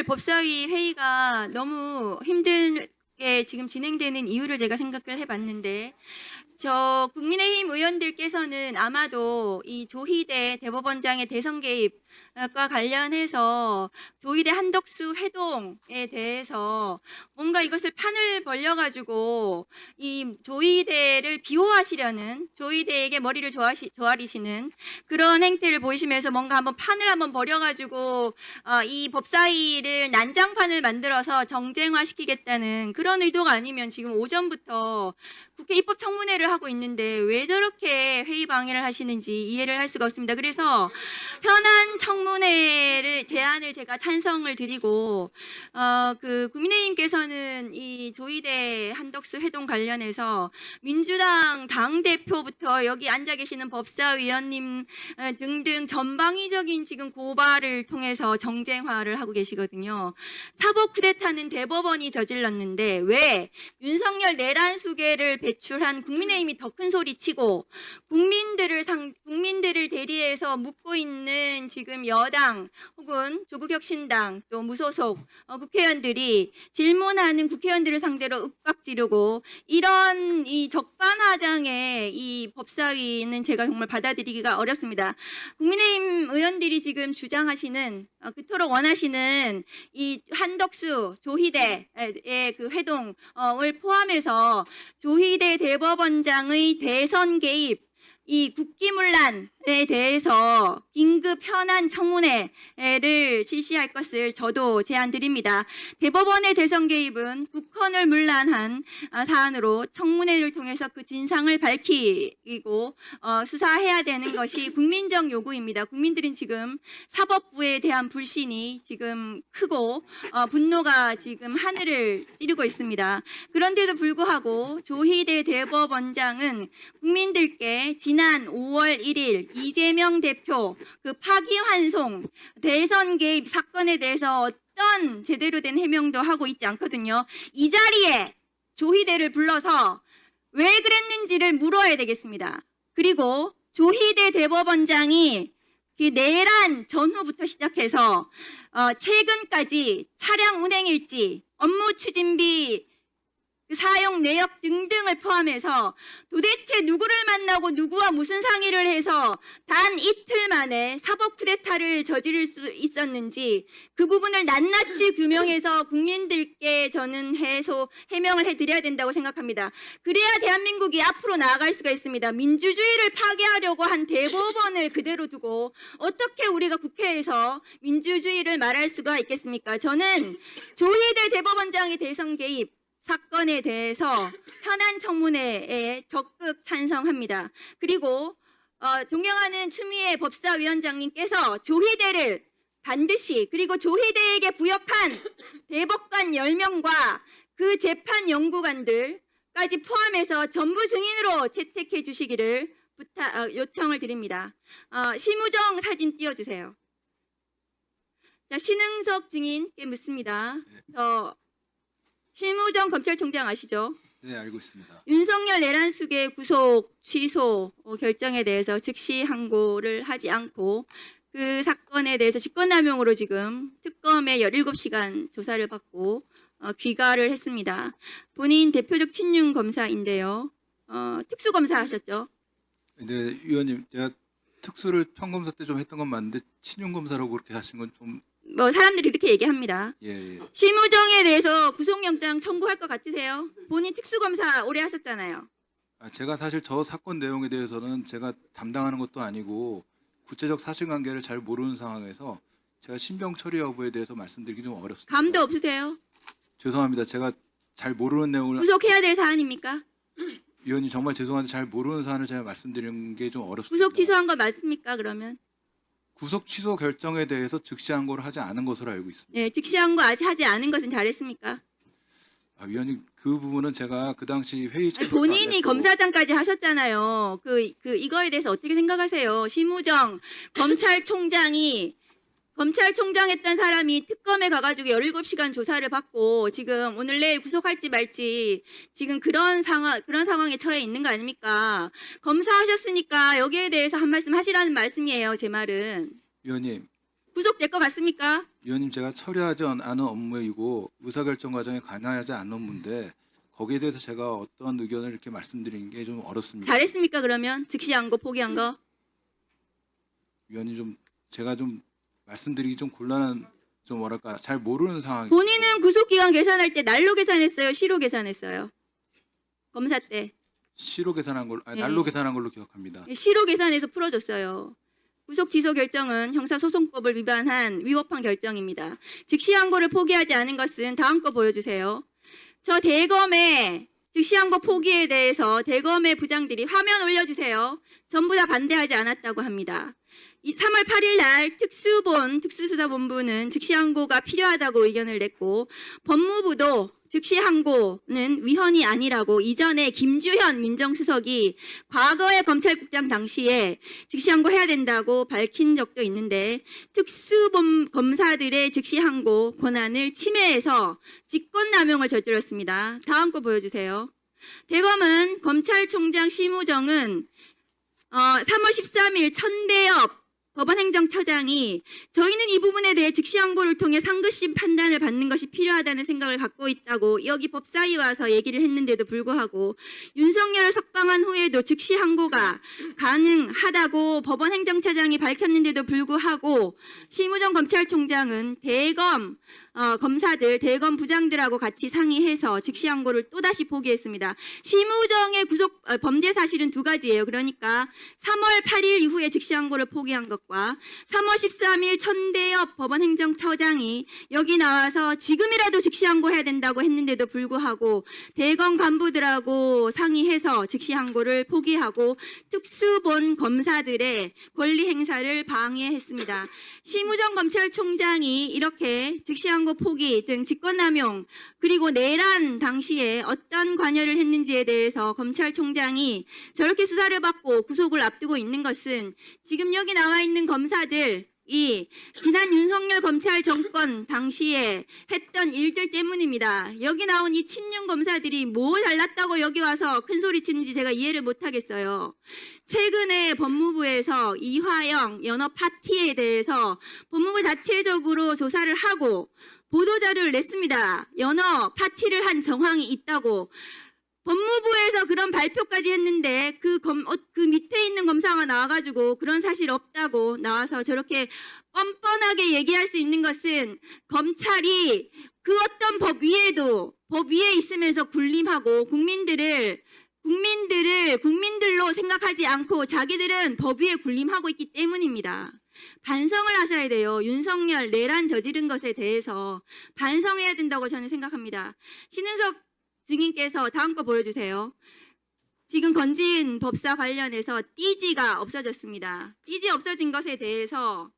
오늘 법사위 회의가 너무 힘들게 지금 진행되는 이유를 제가 생각을 해봤는데 저 국민의힘 의원들께서는 아마도 이 조희대 대법원장의 대선 개입과 관련해서 조희대 한덕수 회동에 대해서 뭔가 이것을 판을 벌려가지고 이 조희대를 비호하시려는 조희대에게 머리를 조아시, 조아리시는 그런 행태를 보이시면서 뭔가 한번 판을 한번 벌여가지고 어, 이 법사위를 난장판을 만들어서 정쟁화시키겠다는 그런 의도가 아니면 지금 오전부터 국회 입법 청문회를 하고 있는데 왜 저렇게 회의 방해를 하시는지 이해를 할 수가 없습니다. 그래서 현안 청문회 를 제안을 제가 찬성을 드리고 어, 그 국민의힘께서는 이 조희대 한덕수 회동 관련해서 민주당 당 대표부터 여기 앉아 계시는 법사위원님 어, 등등 전방위적인 지금 고발을 통해서 정쟁화를 하고 계시거든요. 사법 쿠데타는 대법원이 저질렀는데 왜 윤석열 내란 수계를 배출한 국민의힘이 더 큰 소리 치고 국민들을 상 국민들을 대리해서 묻고 있는 지금 여당 혹은 조국혁신당 또 무소속 어, 국회의원들이 질문하는 국회의원들을 상대로 윽박 지르고 이런 이 적반하장의 이 법사위는 제가 정말 받아들이기가 어렵습니다. 국민의힘 의원들이 지금 주장하시는 어, 그토록 원하시는 이 한덕수 조희대의 그 회동을 포함해서 조희대 대법원장의 대선 개입 이 국기문란에 대해서 긴급 현안 청문회를 실시할 것을 저도 제안드립니다. 대법원의 대선 개입은 국헌을 문란한 아, 사안으로 청문회를 통해서 그 진상을 밝히고 어, 수사해야 되는 것이 국민적 요구입니다. 국민들은 지금 사법부에 대한 불신이 지금 크고 어, 분노가 지금 하늘을 찌르고 있습니다. 그런데도 불구하고 조희대 대법원장은 국민들께 지난 5월 1일 이재명 대표 그 파기환송 대선 개입 사건에 대해서 어떤 제대로 된 해명도 하고 있지 않거든요. 이 자리에 조희대를 불러서 왜 그랬는지를 물어야 되겠습니다. 그리고 조희대 대법원장이 그 내란 전후부터 시작해서 어, 최근까지 차량 운행 일지, 업무 추진비 그 사용 내역 등등을 포함해서 도대체 누구를 만나고 누구와 무슨 상의를 해서 단 이틀 만에 사법 쿠데타를 저지를 수 있었는지 그 부분을 낱낱이 규명해서 국민들께 저는 해소 해명을 해드려야 된다고 생각합니다. 그래야 대한민국이 앞으로 나아갈 수가 있습니다. 민주주의를 파괴하려고 한 대법원을 그대로 두고 어떻게 우리가 국회에서 민주주의를 말할 수가 있겠습니까? 저는 조희대 대법원장의 대선 개입 사건에 대해서 현안 청문회에 적극 찬성합니다. 그리고 어, 존경하는 추미애 법사위원장님께서 조희대를 반드시 그리고 조희대에게 부역한 대법관 10명과 그 재판 연구관들까지 포함해서 전부 증인으로 채택해 주시기를 부탁 어, 요청을 드립니다. 어, 심우정 사진 띄워주세요. 자, 신흥석 증인께 묻습니다. 저 심우정 검찰총장 아시죠? 네, 알고 있습니다. 윤석열 내란 수계 구속 취소 어, 결정에 대해서 즉시 항고를 하지 않고 그 사건에 대해서 직권남용으로 지금 특검에 17시간 조사를 받고 어, 귀가를 했습니다. 본인 대표적 친윤 검사인데요. 어, 특수검사 하셨죠? 근데 위원님, 제가 특수를 평검사 때 좀 했던 건 맞는데 친윤 검사라고 그렇게 하신 건 좀 뭐 사람들이 이렇게 얘기합니다. 예, 예. 심우정에 대해서 구속영장 청구할 것 같으세요? 본인 특수검사 오래 하셨잖아요. 아, 제가 사실 저 사건 내용에 대해서는 제가 담당하는 것도 아니고 구체적 사실관계를 잘 모르는 상황에서 제가 신병 처리 여부에 대해서 말씀드리기 좀 어렵습니다. 감도 없으세요? 죄송합니다. 제가 잘 모르는 내용을 구속해야 될 사안입니까? 위원님 정말 죄송한데 잘 모르는 사안을 제가 말씀드리는 게 좀 어렵습니다. 구속 취소한 거 맞습니까? 그러면? 구속 취소 결정에 대해서 즉시 항고를 하지 않은 것으로 알고 있습니다. 네, 즉시한 거 아직 하지 않은 것은 잘했습니까? 아, 위원님 그 부분은 제가 그 당시 회의 아니, 본인이 검사장까지 하셨잖아요. 그, 그 이거에 대해서 어떻게 생각하세요? 심우정 검찰총장이 검찰총장 했던 사람이 특검에 가가지고 17시간 조사를 받고 지금 오늘 내일 구속할지 말지 지금 그런 상황, 그런 상황에 처해 있는 거 아닙니까? 검사하셨으니까 여기에 대해서 한 말씀 하시라는 말씀이에요, 제 말은. 위원님 구속될 것 같습니까? 위원님 제가 처리하지 않- 않은 업무이고 의사결정 과정에 관여하지 않은 업무인데 거기에 대해서 제가 어떤 의견을 이렇게 말씀드리는 게 좀 어렵습니다. 잘했습니까 그러면 즉시한 거 포기한 거? 위원님 좀 제가 좀 말씀드리기 좀 곤란한 좀 뭐랄까 잘 모르는 상황이 본인은 구속 기간 계산할 때 날로 계산했어요, 시로 계산했어요? 검사 때 시로 계산한 걸로 아니, 예. 날로 계산한 걸로 기억합니다. 시로 계산해서 풀어줬어요. 구속 취소 결정은 형사소송법을 위반한 위법한 결정입니다. 즉시 항고를 포기하지 않은 것은 다음 거 보여주세요. 저 대검의 즉시 항고 포기에 대해서 대검의 부장들이 화면 올려주세요. 전부 다 반대하지 않았다고 합니다. 이 3월 8일 날 특수본 특수수사본부는 즉시 항고가 필요하다고 의견을 냈고 법무부도 즉시 항고는 위헌이 아니라고 이전에 김주현 민정수석이 과거의 검찰국장 당시에 즉시 항고 해야 된다고 밝힌 적도 있는데 특수범 검사들의 즉시 항고 권한을 침해해서 직권남용을 저질렀습니다. 다음 거 보여주세요. 대검은 검찰총장 심우정은 어, 3월 13일 천대엽 법원행정처장이 저희는 이 부분에 대해 즉시 항고를 통해 상급심 판단을 받는 것이 필요하다는 생각을 갖고 있다고 여기 법사위 와서 얘기를 했는데도 불구하고 윤석열 석방한 후에도 즉시 항고가 가능하다고 법원 행정차장이 밝혔는데도 불구하고 심우정 검찰총장은 대검 어, 검사들 대검 부장들하고 같이 상의해서 즉시 항고를 또다시 포기했습니다. 심우정의 구속 어, 범죄 사실은 두 가지예요. 그러니까 3월 8일 이후에 즉시 항고를 포기한 것과 3월 13일 천대엽 법원 행정처장이 여기 나와서 지금이라도 즉시 항고해야 된다고 했는데도 불구하고 대검 간부들하고 상의해서 즉시 항고를 포기하고 특수본 검사들의 권리 행사를 방해했습니다. 심우정 검찰총장이 이렇게 즉시 항고 포기 등 직권남용 그리고 내란 당시에 어떤 관여를 했는지에 대해서 검찰총장이 저렇게 수사를 받고 구속을 앞두고 있는 것은 지금 여기 나와 있는 검사들 이 지난 윤석열 검찰 정권 당시에 했던 일들 때문입니다. 여기 나온 이 친윤 검사들이 뭐 잘났다고 여기 와서 큰 소리 치는지 제가 이해를 못 하겠어요. 최근에 법무부에서 이화영 연어 파티에 대해서 법무부 자체적으로 조사를 하고 보도자료를 냈습니다. 연어 파티를 한 정황이 있다고. 법무부에서 그런 발표까지 했는데 그, 검, 어, 그 밑에 있는 검사가 나와가지고 그런 사실 없다고 나와서 저렇게 뻔뻔하게 얘기할 수 있는 것은 검찰이 그 어떤 법 위에도 법 위에 있으면서 군림하고 국민들을 국민들을 국민들로 생각하지 않고 자기들은 법 위에 군림하고 있기 때문입니다. 반성을 하셔야 돼요. 윤석열 내란 저지른 것에 대해서 반성해야 된다고 저는 생각합니다. 신은석 증인께서 다음 거 보여주세요. 지금 건진 법사 관련해서 띠지가 없어졌습니다. 띠지 없어진 것에 대해서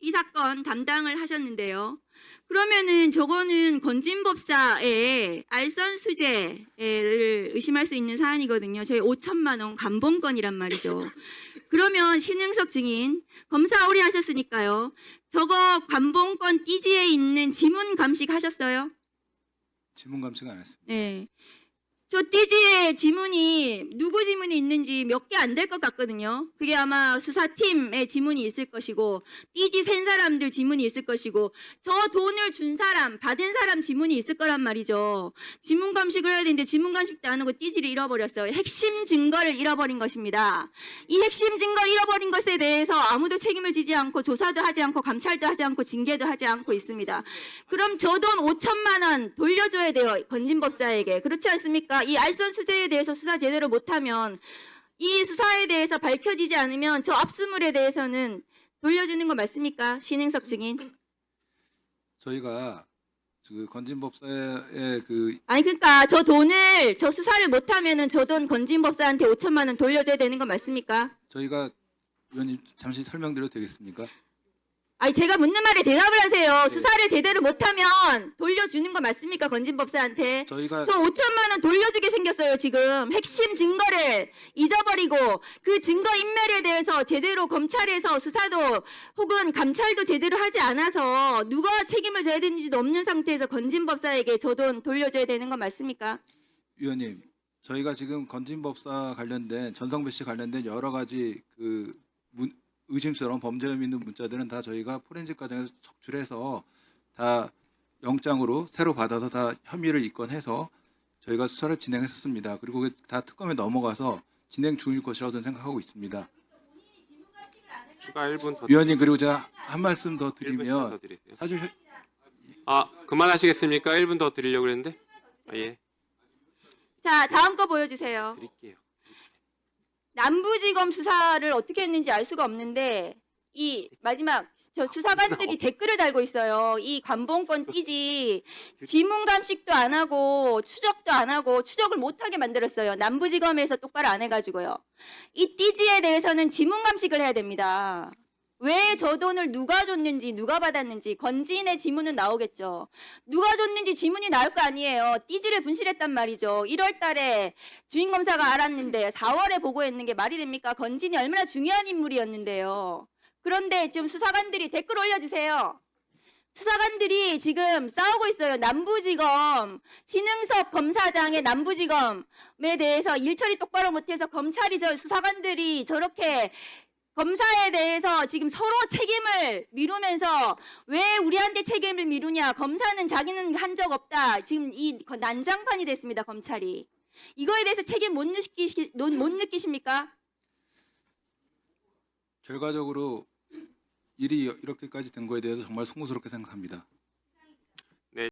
이 사건 담당을 하셨는데요. 그러면은 저거는 건진 법사의 알선 수재를 의심할 수 있는 사안이거든요. 저희 5천만 원 감봉권이란 말이죠. 그러면 신흥석 증인 검사 오래 하셨으니까요. 저거 감봉권 띠지에 있는 지문 감식 하셨어요? 지문 감식 안 했습니다. 네. 저 띠지에 지문이 누구 지문이 있는지 몇 개 안 될 것 같거든요. 그게 아마 수사팀의 지문이 있을 것이고 띠지 센 사람들 지문이 있을 것이고 저 돈을 준 사람 받은 사람 지문이 있을 거란 말이죠. 지문 감식을 해야 되는데 지문 감식도 안 하고 띠지를 잃어버렸어요. 핵심 증거를 잃어버린 것입니다. 이 핵심 증거를 잃어버린 것에 대해서 아무도 책임을 지지 않고 조사도 하지 않고 감찰도 하지 않고 징계도 하지 않고 있습니다. 그럼 저 돈 5천만 원 돌려줘야 돼요. 건진법사에게. 그렇지 않습니까? 이 알선 수재에 대해서 수사 제대로 못하면 이 수사에 대해서 밝혀지지 않으면 저 압수물에 대해서는 돌려주는 거 맞습니까? 신행석 증인. 저희가 그 건진법사의 그 아니 그러니까 저 돈을 저 수사를 못하면은 저 돈 건진법사한테 5천만 원 돌려줘야 되는 거 맞습니까? 저희가 위원님 잠시 설명드려도 되겠습니까? 아니 제가 묻는 말에 대답을 하세요. 네. 수사를 제대로 못하면 돌려주는 거 맞습니까? 건진법사한테. 저희가 저 5천만 원 돌려주게 생겼어요 지금 핵심 증거를 잊어버리고 그 증거 인멸에 대해서 제대로 검찰에서 수사도 혹은 감찰도 제대로 하지 않아서 누가 책임을 져야 되는지도 없는 상태에서 건진법사에게 저 돈 돌려줘야 되는 건 맞습니까? 위원님 저희가 지금 건진법사 관련된 전성배 씨 관련된 여러 가지 그 문, 의심스러운 범죄 혐의 있는 문자들은 다 저희가 포렌식 과정에서 적출해서 다 영장으로 새로 받아서 다 혐의를 입건해서 저희가 수사를 진행했었습니다. 그리고 그게 다 특검에 넘어가서 진행 중일 것이라고 저는 생각하고 있습니다. 추가 1분 더 위원님 그리고 제가 한 말씀 더 1분 더 드리면 드리세요. 사실 현- 아 그만하시겠습니까? 1분 더 드리려고 그랬는데 아, 예 자, 다음 거 보여주세요. 드릴게요. 남부지검 수사를 어떻게 했는지 알 수가 없는데 이 마지막 저 수사관들이 댓글을 달고 있어요. 이 관봉권 띠지 지문 감식도 안 하고 추적도 안 하고 추적을 못 하게 만들었어요. 남부지검에서 똑바로 안 해가지고요. 이 띠지에 대해서는 지문 감식을 해야 됩니다. 왜 저 돈을 누가 줬는지 누가 받았는지 건지인의 지문은 나오겠죠. 누가 줬는지 지문이 나올 거 아니에요. 띠지를 분실했단 말이죠. 1월 달에 주인 검사가 알았는데 4월에 보고했는 게 말이 됩니까? 건진이 얼마나 중요한 인물이었는데요. 그런데 지금 수사관들이 댓글 올려주세요. 수사관들이 지금 싸우고 있어요. 남부지검 신흥섭 검사장의 남부지검에 대해서 일처리 똑바로 못해서 검찰이 저 수사관들이 저렇게 검사에 대해서 지금 서로 책임을 미루면서 왜 우리한테 책임을 미루냐? 검사는 자기는 한 적 없다. 지금 이 거- 난장판이 됐습니다. 검찰이. 이거에 대해서 책임 못, 느끼시, 못 느끼십니까? 결과적으로 일이 이렇게까지 된 거에 대해서 정말 송구스럽게 생각합니다.